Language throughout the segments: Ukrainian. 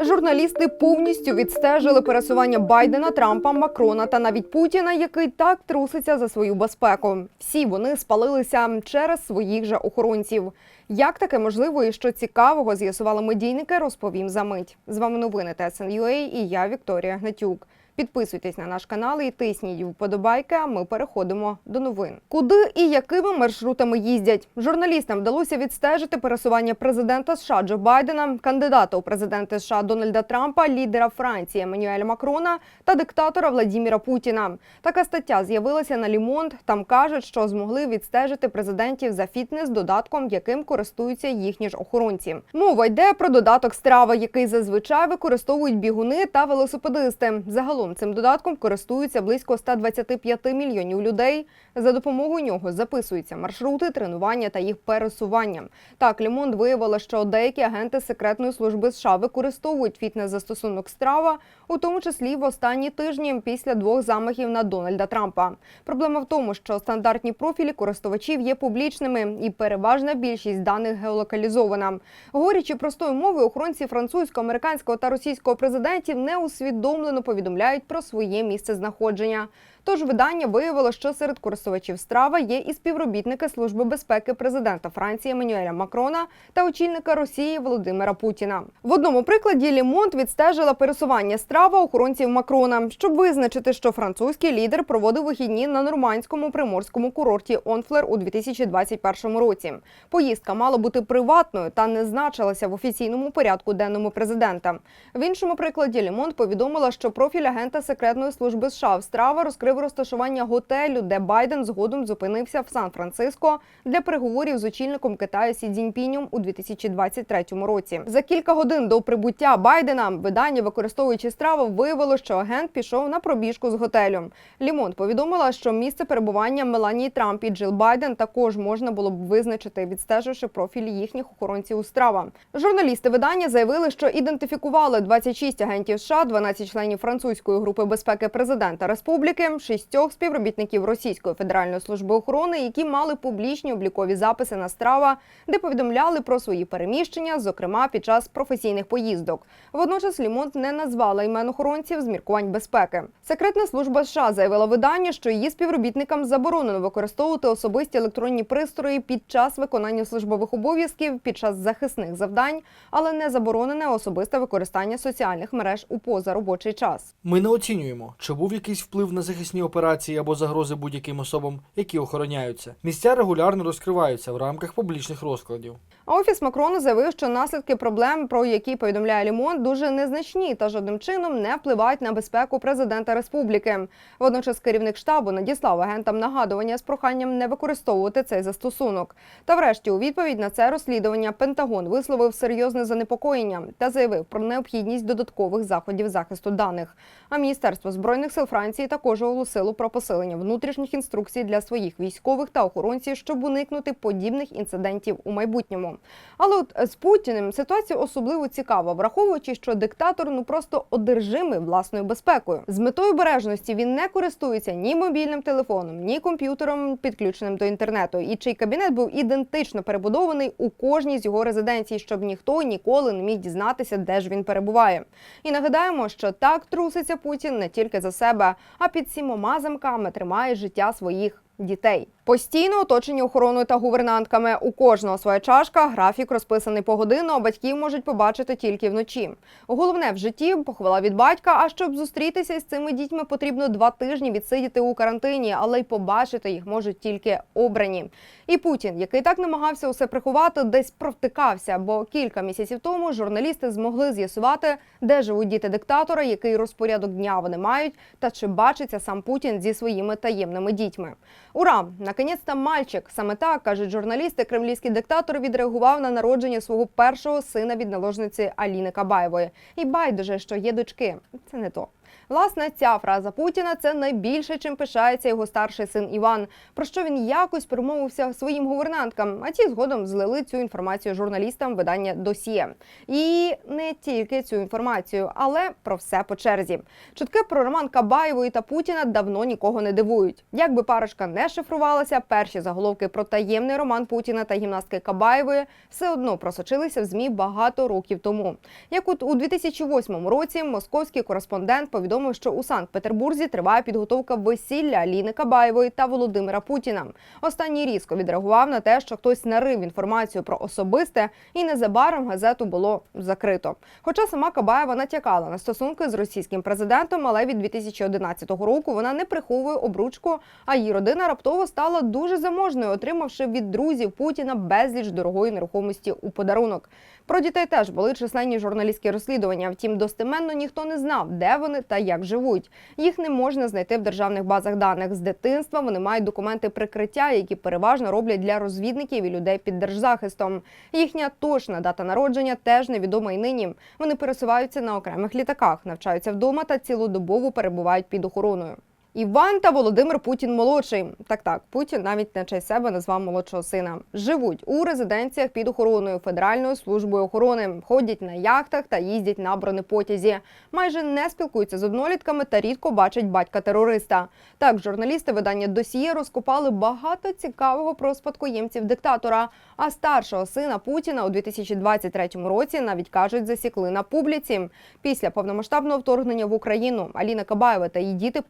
Журналісти повністю відстежили пересування Байдена, Трампа, Макрона та навіть Путіна, який так труситься за свою безпеку. Всі вони спалилися через своїх же охоронців. Як таке можливо і що цікавого з'ясували медійники, розповім за мить. З вами новини ТСНЮА і я Вікторія Гнатюк. Підписуйтесь на наш канал і тисніть вподобайки. А ми переходимо до новин. Куди і якими маршрутами їздять? Журналістам вдалося відстежити пересування президента США Джо Байдена, кандидата у президенти США Дональда Трампа, лідера Франції Еммануеля Макрона та диктатора Владіміра Путіна. Така стаття з'явилася на Лімонт. Там кажуть, що змогли відстежити президентів за фітнес додатком, яким користуються їхні ж охоронці. Мова йде про додаток страва, який зазвичай використовують бігуни та велосипедисти. Загалом цим додатком користуються близько 125 мільйонів людей. За допомогою нього записуються маршрути, тренування та їх пересування. Так, Лімонт виявила, що деякі агенти секретної служби США використовують фітнес-застосунок страва, у тому числі в останні тижні після двох замахів на Дональда Трампа. Проблема в тому, що стандартні профілі користувачів є публічними, і переважна більшість даних геолокалізована. Говорячи простою мовою, охоронці французького, американського та російського президентів неусвідомлено повідомляють про своє місце знаходження. Тож видання виявило, що серед користувачів страва є і співробітники Служби безпеки президента Франції Еммануеля Макрона та очільника Росії Володимира Путіна. В одному прикладі Лімонт відстежила пересування страва охоронців Макрона, щоб визначити, що французький лідер проводив вихідні на нормандському приморському курорті Онфлер у 2021 році. Поїздка мала бути приватною та не значилася в офіційному порядку денному президента. В іншому прикладі Лімонт повідомила, що профіль агента секретної служби США в страва розкрив розташування готелю, де Байден згодом зупинився в Сан-Франциско для переговорів з очільником Китаю Сі Цзіньпінем у 2023 році. За кілька годин до прибуття Байдена видання, використовуючи страву, виявило, що агент пішов на пробіжку з готелем. Лімонт повідомила, що місце перебування Меланії Трамп і Джил Байден також можна було б визначити, відстеживши профілі їхніх охоронців у страва. Журналісти видання заявили, що ідентифікували 26 агентів США, 12 членів французької групи безпеки президента республіки, шістьох співробітників Російської федеральної служби охорони, які мали публічні облікові записи на страва, де повідомляли про свої переміщення, зокрема під час професійних поїздок. Водночас Лімонт не назвала імен охоронців з міркувань безпеки. Секретна служба США заявила видання, що її співробітникам заборонено використовувати особисті електронні пристрої під час виконання службових обов'язків, під час захисних завдань, але не заборонене особисте використання соціальних мереж у позаробочий час. Ми не оцінюємо, чи був якийсь вплив на захисні операції або загрози будь-яким особам, які охороняються. Місця регулярно розкриваються в рамках публічних розкладів. Офіс Макрона заявив, що наслідки проблем, про які повідомляє Лімон, дуже незначні та жодним чином не впливають на безпеку президента республіки. Водночас керівник штабу надіслав агентам нагадування з проханням не використовувати цей застосунок. Та, врешті, у відповідь на це розслідування Пентагон висловив серйозне занепокоєння та заявив про необхідність додаткових заходів захисту даних. А міністерство збройних сил Франції також оголосило про посилення внутрішніх інструкцій для своїх військових та охоронців, щоб уникнути подібних інцидентів у майбутньому. Але от з Путіним ситуація особливо цікава, враховуючи, що диктатор ну просто одержимий власною безпекою. З метою бережності він не користується ні мобільним телефоном, ні комп'ютером, підключеним до інтернету, і чий кабінет був ідентично перебудований у кожній з його резиденцій, щоб ніхто ніколи не міг дізнатися, де ж він перебуває. І нагадаємо, що так труситься Путін не тільки за себе, а під сімома замками тримає життя своїх дітей. Постійно оточені охороною та гувернантками. У кожного своя чашка, графік розписаний погодинно, а батьків можуть побачити тільки вночі. Головне в житті похвала від батька. А щоб зустрітися з цими дітьми, потрібно два тижні відсидіти у карантині, але й побачити їх можуть тільки обрані. І Путін, який так намагався усе приховати, десь провтикався. Бо кілька місяців тому журналісти змогли з'ясувати, де живуть діти диктатора, який розпорядок дня вони мають, та чи бачиться сам Путін зі своїми таємними дітьми. Ура! Наконець-то мальчик. Саме так кажуть журналісти. Кремлівський диктатор відреагував на народження свого першого сина від наложниці Аліни Кабаєвої. І байдуже, що є дочки. Це не то. Власне, ця фраза Путіна це найбільше, чим пишається його старший син Іван. Про що він якось промовився своїм гувернанткам, а ті згодом злили цю інформацію журналістам видання досьє. І не тільки цю інформацію, але про все по черзі. Чутки про роман Кабаєвої та Путіна давно нікого не дивують. Якби парочка не шифрувалася, перші заголовки про таємний роман Путіна та гімнастки Кабаєвої все одно просочилися в змі багато років тому. Як от у 2008 році московський кореспондент повідомив, що у Санкт-Петербурзі триває підготовка весілля Аліни Кабаєвої та Володимира Путіна. Останній різко відреагував на те, що хтось нарив інформацію про особисте, і незабаром газету було закрито. Хоча сама Кабаєва натякала на стосунки з російським президентом, але від 2011 року вона не приховує обручку, а її родина раптово стала дуже заможною, отримавши від друзів Путіна безліч дорогої нерухомості у подарунок. Про дітей теж були численні журналістські розслідування. Втім, достеменно ніхто не знав, де вони та як живуть. Їх не можна знайти в державних базах даних. З дитинства вони мають документи прикриття, які переважно роблять для розвідників і людей під держзахистом. Їхня точна дата народження теж невідома й нині. Вони пересуваються на окремих літаках, навчаються вдома та цілодобово перебувають під охороною. Іван та Володимир Путін молодший. Так, так, Путін навіть на честь себе назвав молодшого сина. Живуть у резиденціях під охороною Федеральною службою охорони, ходять на яхтах та їздять на бронепотязі. Майже не спілкуються з однолітками та рідко бачать батька терориста. Так, журналісти видання досьє розкопали багато цікавого про спадкоємців диктатора. А старшого сина Путіна у 2023 році навіть кажуть, засікли на публіці. Після повномасштабного вторгнення в Україну Аліна Кабаєва та її діти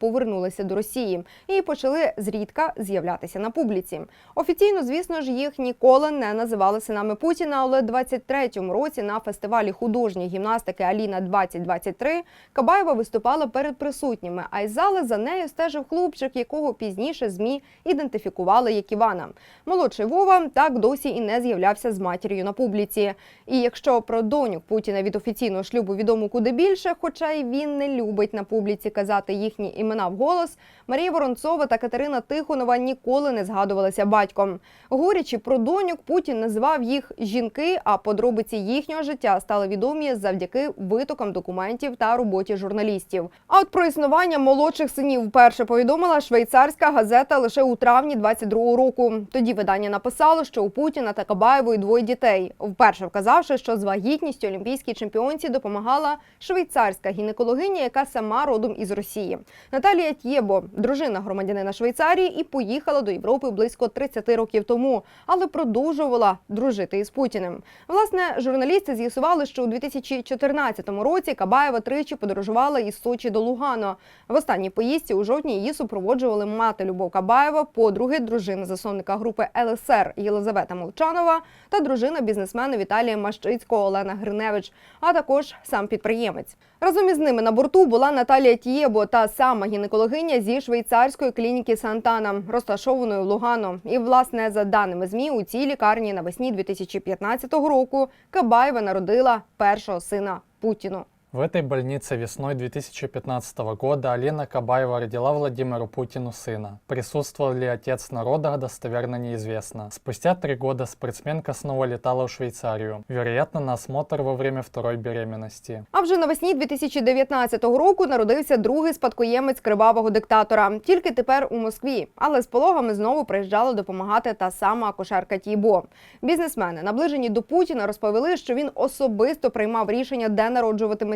повернулися до Росії і почали зрідка з'являтися на публіці. Офіційно, звісно ж, їх ніколи не називали синами Путіна, але 23-му році на фестивалі художньої гімнастики Аліна 2023 Кабаєва виступала перед присутніми. А із зали за нею стежив хлопчик, якого пізніше змі ідентифікували як Івана. Молодший Вова так досі і не з'являвся з матір'ю на публіці. І якщо про доньок Путіна від офіційного шлюбу відомо куди більше, хоча й він не любить на публіці казати їхні імена вголос, Марія Воронцова та Катерина Тихонова ніколи не згадувалися батьком. Говорячи про доньок, Путін називав їх жінки, а подробиці їхнього життя стали відомі завдяки витокам документів та роботі журналістів. А от про існування молодших синів вперше повідомила швейцарська газета лише у травні 22-го року. Тоді видання написало, що у Путіна та Кабаєвої двоє дітей. Вперше вказавши, що з вагітністю олімпійській чемпіонці допомагала швейцарська гінекологиня, яка сама родом із Росії. Наталія Тєбо, дружина громадянина Швейцарії, і поїхала до Європи близько 30 років тому, але продовжувала дружити із Путіним. Власне, журналісти з'ясували, що у 2014 році Кабаєва тричі подорожувала із Сочі до Лугано. В останній поїздці у жовтні її супроводжували мати Любов Кабаєва, подруги, дружина засновника групи ЛСР Єлизавета Молчанова та дружина бізнесмена Віталія Мащицького Олена Гриневич, а також сам підприємець. Разом із ними на борту була Наталія Тієбо, та сама гінекологиня зі швейцарської клініки Сантана, розташованої в Лугано. І, власне, за даними ЗМІ, у цій лікарні навесні 2015 року Кабаєва народила першого сина Путіну. В этой больнице весной 2015 года Алина Кабаева родила Владимиру Путину сына. Присутствовал ли отец на родах, достоверно неизвестно. Спустя три года спортсменка снова летала в Швейцарию, вероятно, на осмотр во время второй беременности. А вже навесні 2019 року народився другий спадкоємець кривавого диктатора. Тільки тепер у Москві. Але з пологами знову приїжджала допомагати та сама акушерка Тійбо. Бізнесмени, наближені до Путіна, розповіли, що він особисто приймав рішення, де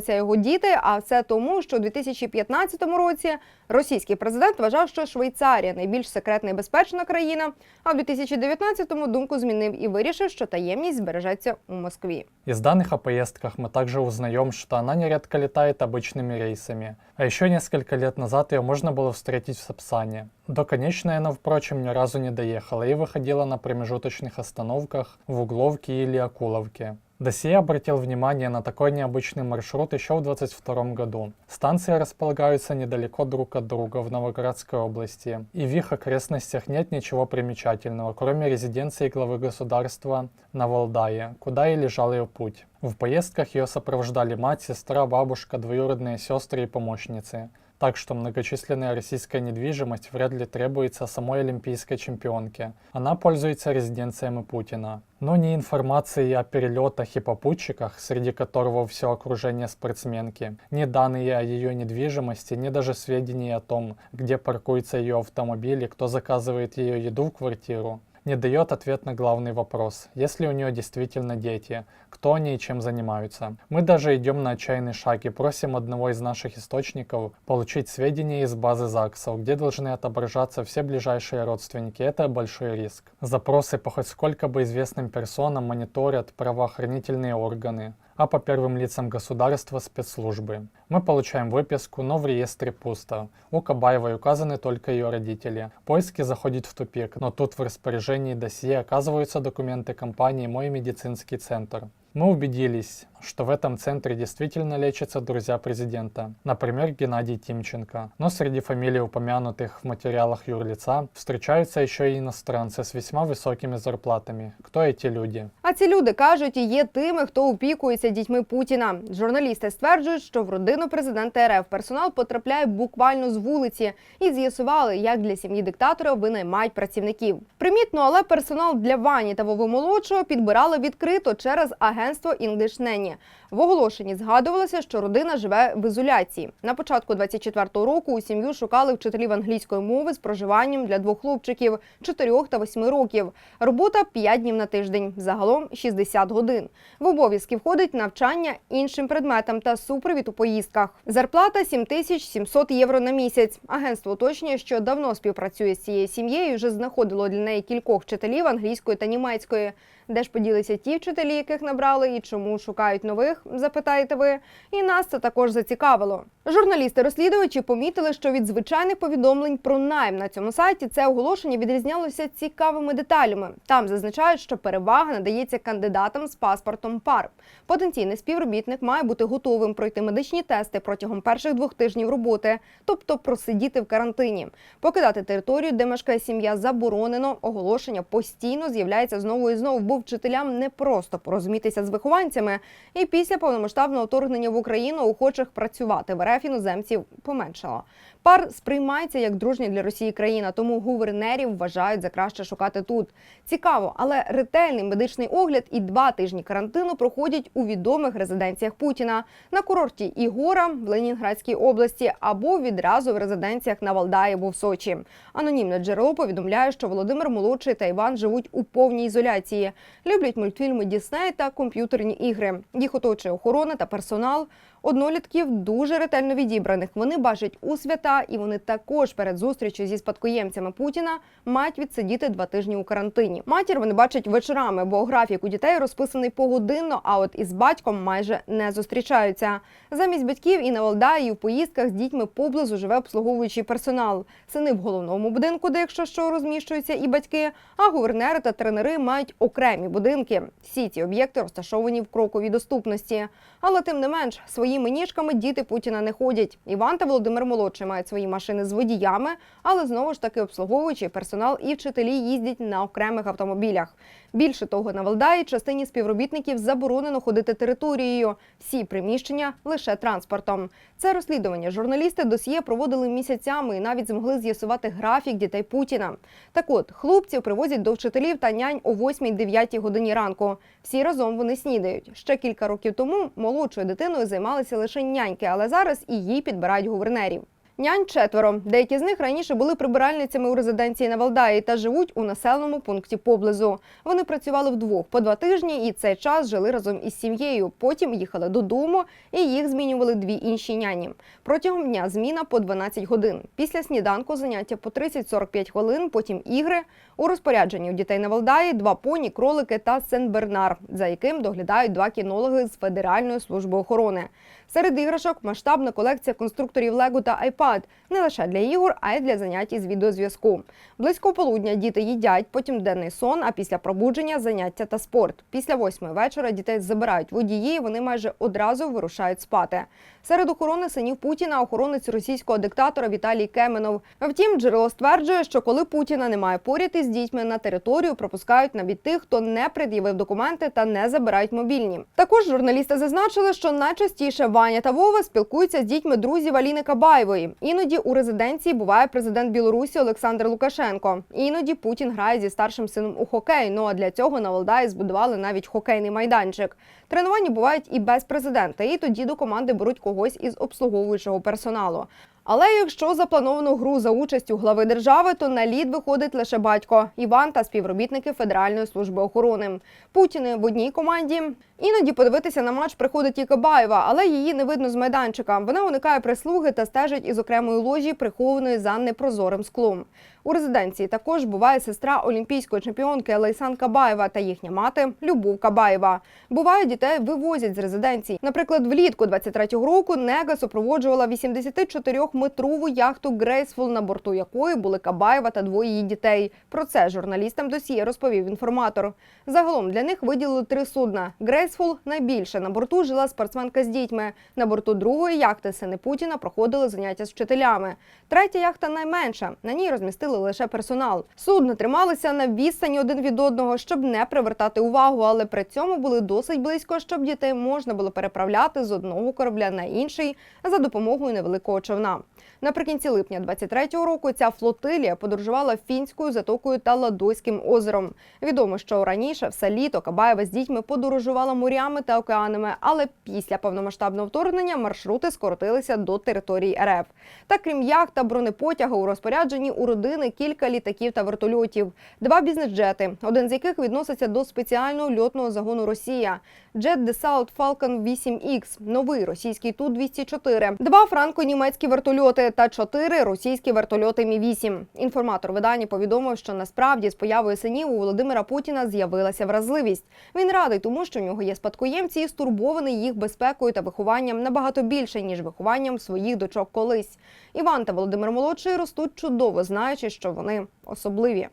народжуватиметься його діти. А все тому, що у 2015 році російський президент вважав, що Швейцарія найбільш секретна і безпечна країна. А в 2019-му думку змінив і вирішив, що таємність збережеться у Москві. Из данных о поездках мы также узнаем, что она нередко летает обычными рейсами. А еще несколько лет назад ее можно было встретить в Сапсане. До конечной она, впрочем, ни разу не доехала и выходила на промежуточных остановках в Угловке или Акуловке. Досье обратил внимание на такой необычный маршрут еще в 2022 году. Станции располагаются недалеко друг от друга в Новоградской области, и в их окрестностях нет ничего примечательного, кроме резиденции главы государства на Валдае, куда и лежал ее путь. В поездках ее сопровождали мать, сестра, бабушка, двоюродные сестры и помощницы. Так что многочисленная российская недвижимость вряд ли требуется самой олимпийской чемпионке. Она пользуется резиденциями Путина. Но ни информации о перелетах и попутчиках, среди которого все окружение спортсменки, ни данные о ее недвижимости, ни даже сведений о том, где паркуется ее автомобиль и кто заказывает ее еду в квартиру, не дает ответ на главный вопрос, есть ли у нее действительно дети, кто они и чем занимаются. Мы даже идем на отчаянный шаг и просим одного из наших источников получить сведения из базы ЗАГСов, где должны отображаться все ближайшие родственники. Это большой риск. Запросы по хоть сколько бы известным персонам мониторят правоохранительные органы, а по первым лицам государства спецслужбы. Мы получаем выписку, но в реестре пусто. У Кабаевой указаны только ее родители. Поиски заходят в тупик, но тут в распоряжении досье оказываются документы компании «Мой медицинский центр». Мы убедились, что в этом центре действительно лечатся друзья президента, например, Геннадий Тимченко. Но среди фамилий, упомянутых в материалах юрлица, встречаются еще и иностранцы с весьма высокими зарплатами. Кто эти люди? А ці люди кажуть, і є тими, хто опікується дітьми Путіна. Журналісти стверджують, що в родину президента РФ персонал потрапляє буквально з вулиці і з'ясували, як для сім'ї диктатора винаймають працівників. Примітно, але персонал для Вані та Вови молодшого підбирали відкрито через агентство English Nanny. В оголошенні згадувалося, що родина живе в ізоляції. На початку 24-го року у сім'ю шукали вчителів англійської мови з проживанням для двох хлопчиків 4 та 8 років. Робота 5 днів на тиждень, загалом 60 годин. В обов'язки входить навчання іншим предметам та супровід у поїздках. Зарплата 7700 євро на місяць. Агентство уточнює, що давно співпрацює з цією сім'єю, вже знаходило для неї кількох вчителів англійської та німецької. Де ж поділися ті вчителі, яких набрали, і чому шукають нових, запитаєте ви. І нас це також зацікавило. Журналісти-розслідувачі помітили, що від звичайних повідомлень про найм на цьому сайті це оголошення відрізнялося цікавими деталями. Там зазначають, що перевага надається кандидатам з паспортом ПАР. Потенційний співробітник має бути готовим пройти медичні тести протягом перших двох тижнів роботи, тобто просидіти в карантині. Покидати територію, де мешкає сім'я, заборонено. Оголошення постійно з'являється знову і знову, бо вчителям не просто порозумітися з вихованцями. І після повномасштабного вторгнення в Україну охочих працювати в РФ іноземців поменшало. Пар сприймається як дружня для Росії країна, тому гувернерів вважають за краще шукати тут. Цікаво, але ретельний медичний огляд і два тижні карантину проходять у відомих резиденціях Путіна на курорті Ігора в Ленінградській області або відразу в резиденціях на Валдаєву в Сочі. Анонімне джерело повідомляє, що Володимир Молодший та Іван живуть у повній ізоляції, люблять мультфільми Дісней та комп'ютерні ігри. Їх оточує охорона та персонал. Однолітків дуже ретельно відібраних. Вони бачать у свята, і вони також перед зустрічю зі спадкоємцями Путіна мають відсидіти два тижні у карантині. Матір вони бачать вечорами, бо графік у дітей розписаний погодинно, а от із батьком майже не зустрічаються. Замість батьків і на Валдаї, в поїздках з дітьми поблизу живе обслуговуючий персонал. Сини в головному будинку, де якщо що розміщуються і батьки, а гувернери та тренери мають окремі будинки. Всі ці об'єкти розташовані в кроковій доступності. Але тим не менш, своїми ніжками діти Путіна не ходять. Іван та Володимир Молодший мають свої машини з водіями, але знову ж таки обслуговуючий персонал і вчителі їздять на окремих автомобілях. Більше того, на Валдаї частині співробітників заборонено ходити територією. Всі приміщення лише транспортом. Це розслідування журналісти досьє проводили місяцями і навіть змогли з'ясувати графік дітей Путіна. Так от, хлопців привозять до вчителів та нянь о 8-9 годині ранку. Всі разом вони снідають. Ще кілька років тому молодшою дитиною займалися лише няньки, але зараз і їй підбирають гувернерів. Нянь четверо. Деякі з них раніше були прибиральницями у резиденції на Валдаї та живуть у населеному пункті поблизу. Вони працювали вдвох по два тижні і цей час жили разом із сім'єю. Потім їхали додому і їх змінювали дві інші няні. Протягом дня зміна по 12 годин. Після сніданку заняття по 30-45 хвилин, потім ігри. У розпорядженні у дітей на Валдаї два поні, кролики та Сен-Бернар, за яким доглядають два кінологи з Федеральної служби охорони. Серед іграшок масштабна колекція конструкторів Лего та iPad не лише для ігор, а й для занять із відеозв'язку. Близько полудня діти їдять, потім денний сон, а після пробудження заняття та спорт. Після восьмої вечора дітей забирають водії, і вони майже одразу вирушають спати. Серед охорони синів Путіна охоронець російського диктатора Віталій Кеменов. Втім, джерело стверджує, що коли Путіна немає поряд із дітьми на територію, пропускають навіть тих, хто не пред'явив документи та не забирають мобільні. Також журналісти зазначили, що найчастіше Ваня та Вова спілкуються з дітьми друзів Аліни Кабаєвої. Іноді у резиденції буває президент Білорусі Олександр Лукашенко. Іноді Путін грає зі старшим сином у хокей. Ну а для цього на Валдаї збудували навіть хокейний майданчик. Тренування бувають і без президента, і тоді до команди беруть когось із обслуговуючого персоналу. Але якщо заплановано гру за участю глави держави, то на лід виходить лише батько Іван та співробітники Федеральної служби охорони. Путіни в одній команді. Іноді подивитися на матч приходить і Кабаєва, але її не видно з майданчика. Вона уникає прислуги та стежить із окремої ложі, прихованої за непрозорим склом. У резиденції також буває сестра олімпійської чемпіонки Лейсан Кабаєва та їхня мати Любов Кабаєва. Буває, дітей вивозять з резиденції. Наприклад, влітку 23-го року Нега супроводжувала 84-метрову яхту Грейсфул, на борту якої були Кабаєва та двоє її дітей. Про це журналістам досі розповів інформатор. Загалом для них виділили три судна. Грейсфул найбільше. На борту жила спортсменка з дітьми. На борту другої яхти сини Путіна проходили заняття з вчителями. Третя яхта найменша. На ній розмістили лише персонал. Судна трималися на відстані один від одного, щоб не привертати увагу, але при цьому були досить близько, щоб дітей можна було переправляти з одного корабля на інший за допомогою невеликого човна. Наприкінці липня 23-го року ця флотилія подорожувала фінською затокою та Ладойським озером. Відомо, що раніше все літо Кабаєва з дітьми подорожувала морями та океанами, але після повномасштабного вторгнення маршрути скоротилися до території РФ. Та крім яхт та бронепотяга у розпорядженні у родини кілька літаків та вертольотів, два бізнес-джети, один з яких відноситься до спеціального льотного загону Росія. Джет Dassault Falcon 8X, новий російський Ту-204, два франко-німецькі вертольоти та чотири російські вертольоти Мі-8. Інформатор видання повідомив, що насправді з появою синів у Володимира Путіна з'явилася вразливість. Він радий тому, що у нього є спадкоємці і стурбований їх безпекою та вихованням набагато більше, ніж вихованням своїх дочок колись. Іван та Володимир Молодший ростуть чудово, знаючи, що вони особливі.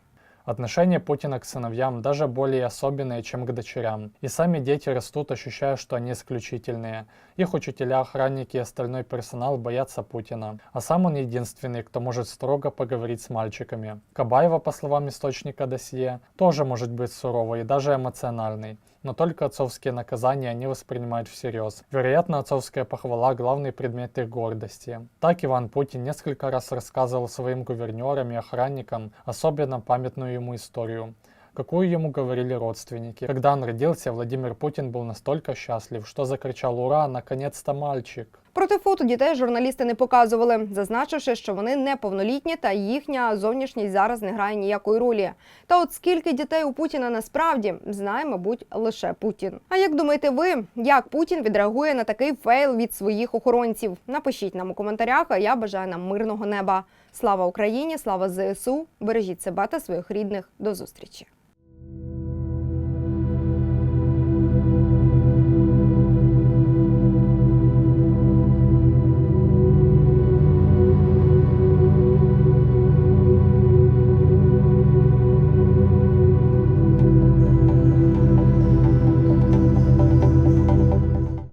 Отношение Путина к сыновьям даже более особенное, чем к дочерям. И сами дети растут, ощущая, что они исключительные. Их учителя, охранники и остальной персонал боятся Путина. А сам он единственный, кто может строго поговорить с мальчиками. Кабаева, по словам источника досье, тоже может быть суровой и даже эмоциональной. Но только отцовские наказания они воспринимают всерьез. Вероятно, отцовская похвала – главный предмет их гордости. Так Иван Путин несколько раз рассказывал своим гувернерам и охранникам особенно памятную ему историю, какую ему говорили родственники. Когда он родился, Владимир Путин был настолько счастлив, что закричал «Ура! Наконец-то мальчик!». Проте фото дітей журналісти не показували, зазначивши, що вони неповнолітні та їхня зовнішність зараз не грає ніякої ролі. Та от скільки дітей у Путіна насправді знає, мабуть, лише Путін. А як думаєте ви, як Путін відреагує на такий фейл від своїх охоронців? Напишіть нам у коментарях. А я бажаю нам мирного неба. Слава Україні! Слава ЗСУ! Бережіть себе та своїх рідних. До зустрічі!